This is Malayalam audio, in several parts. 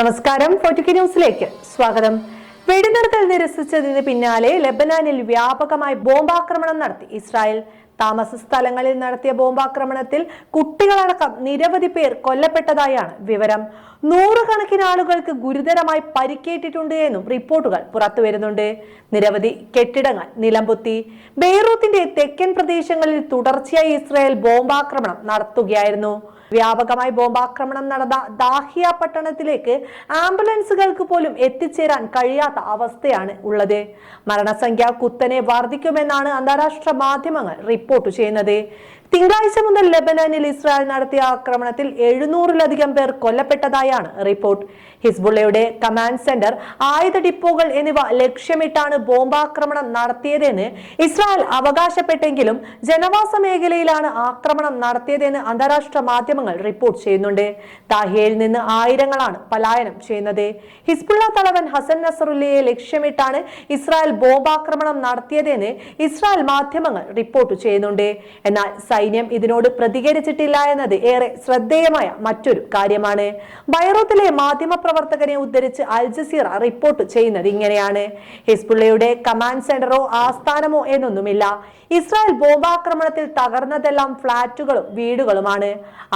നമസ്കാരം. ഫോർട്ടിക്ക് ന്യൂസിലേക്ക് സ്വാഗതം. വെടിനിർത്തൽ നിരസിച്ചതിന് പിന്നാലെ ലെബനാനിൽ വ്യാപകമായി ബോംബാക്രമണം നടത്തി ഇസ്രായേൽ താമസ സ്ഥലങ്ങളിൽ നടത്തിയ ബോംബാക്രമണത്തിൽ കുട്ടികളടക്കം നിരവധി പേർ കൊല്ലപ്പെട്ടതായാണ് വിവരം. നൂറുകണക്കിന് ആളുകൾക്ക് ഗുരുതരമായി പരിക്കേറ്റിട്ടുണ്ട് എന്നും റിപ്പോർട്ടുകൾ പുറത്തുവരുന്നുണ്ട്. നിരവധി കെട്ടിടങ്ങൾ നിലംപൊത്തി. ബെയ്റൂത്തിന്റെ തെക്കൻ പ്രദേശങ്ങളിൽ തുടർച്ചയായി ഇസ്രായേൽ ബോംബാക്രമണം നടത്തുകയായിരുന്നു. വ്യാപകമായി ബോംബാക്രമണം നടന്ന ദാഹിയ പട്ടണത്തിലേക്ക് ആംബുലൻസുകൾക്ക് പോലും എത്തിച്ചേരാൻ കഴിയാത്ത അവസ്ഥയാണ് ഉള്ളത്. മരണസംഖ്യ കുത്തനെ വർദ്ധിക്കുമെന്നാണ് അന്താരാഷ്ട്ര മാധ്യമങ്ങൾ റിപ്പോർട്ട് ചെയ്യുന്നത്. തിങ്കളാഴ്ച മുതൽ ലബനാനിൽ ഇസ്രായേൽ നടത്തിയ ആക്രമണത്തിൽ എഴുന്നൂറിലധികം പേർ കൊല്ലപ്പെട്ടതായാണ് റിപ്പോർട്ട്. ഹിസ്ബുള്ളയുടെ കമാൻഡ് സെന്റർ ആയുധ ഡിപ്പോകൾ എന്നിവ ലക്ഷ്യമിട്ടാണ് ബോംബാക്രമണം നടത്തിയതെന്ന് ഇസ്രായേൽ അവകാശപ്പെട്ടെങ്കിലും ജനവാസ മേഖലയിലാണ് ആക്രമണം നടത്തിയതെന്ന് അന്താരാഷ്ട്ര മാധ്യമങ്ങൾ റിപ്പോർട്ട് ചെയ്യുന്നുണ്ട്. താഹിയയിൽ നിന്ന് ആയിരങ്ങളാണ് പലായനം ചെയ്യുന്നത്. ഹിസ്ബുള്ള തലവൻ ഹസൻ നസറുല്ലയെ ലക്ഷ്യമിട്ടാണ് ഇസ്രായേൽ ബോംബാക്രമണം നടത്തിയതെന്ന് ഇസ്രായേൽ മാധ്യമങ്ങൾ റിപ്പോർട്ട് ചെയ്യുന്നുണ്ട്. എന്നാൽ സൈന്യം ഇതിനോട് പ്രതികരിച്ചിട്ടില്ല എന്നത് ഏറെ ശ്രദ്ധേയമായ മറ്റൊരു കാര്യമാണ്. ബൈറൂത്തിലെ മാധ്യമപ്രവർത്തകനെ ഉദ്ധരിച്ച് അൽ ജസീറ റിപ്പോർട്ട് ചെയ്യുന്നത് ഇങ്ങനെയാണ്. ഹിസ്ബുള്ളയുടെ കമാൻഡ് സെന്ററോ ആസ്ഥാനമോ എന്നൊന്നുമില്ല. ഇസ്രായേൽ ബോംബാക്രമണത്തിൽ തകർന്നതെല്ലാം ഫ്ളാറ്റുകളും വീടുകളുമാണ്.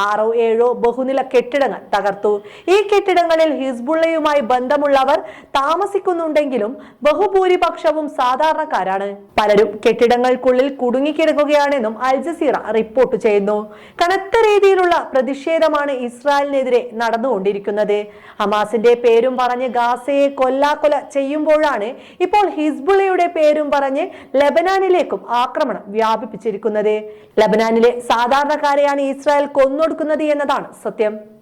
ആറോ ഏഴോ ബഹുനില കെട്ടിടങ്ങൾ തകർത്തു. ഈ കെട്ടിടങ്ങളിൽ ഹിസ്ബുള്ളയുമായി ബന്ധമുള്ളവർ താമസിക്കുന്നുണ്ടെങ്കിലും ബഹുഭൂരിപക്ഷവും സാധാരണക്കാരാണ്. പലരും കെട്ടിടങ്ങൾക്കുള്ളിൽ കുടുങ്ങിക്കിടക്കുകയാണെന്നും അൽ ജസീറ റിപ്പോർട്ട് ചെയ്യുന്നു. കനത്ത രീതിയിലുള്ള പ്രതിഷേധമാണ് ഇസ്രായേലിനെതിരെ നടന്നുകൊണ്ടിരിക്കുന്നത്. ഹമാസിന്റെ പേരും പറഞ്ഞ് ഗാസയെ കൊല്ലാക്കൊല ചെയ്യുമ്പോഴാണ് ഇപ്പോൾ ഹിസ്ബുളയുടെ പേരും പറഞ്ഞ് ലബനാനിലേക്കും ആക്രമണം വ്യാപിപ്പിച്ചിരിക്കുന്നത്. ലബനാനിലെ സാധാരണക്കാരെയാണ് ഇസ്രായേൽ കൊന്നൊടുക്കുന്നത് എന്നതാണ് സത്യം.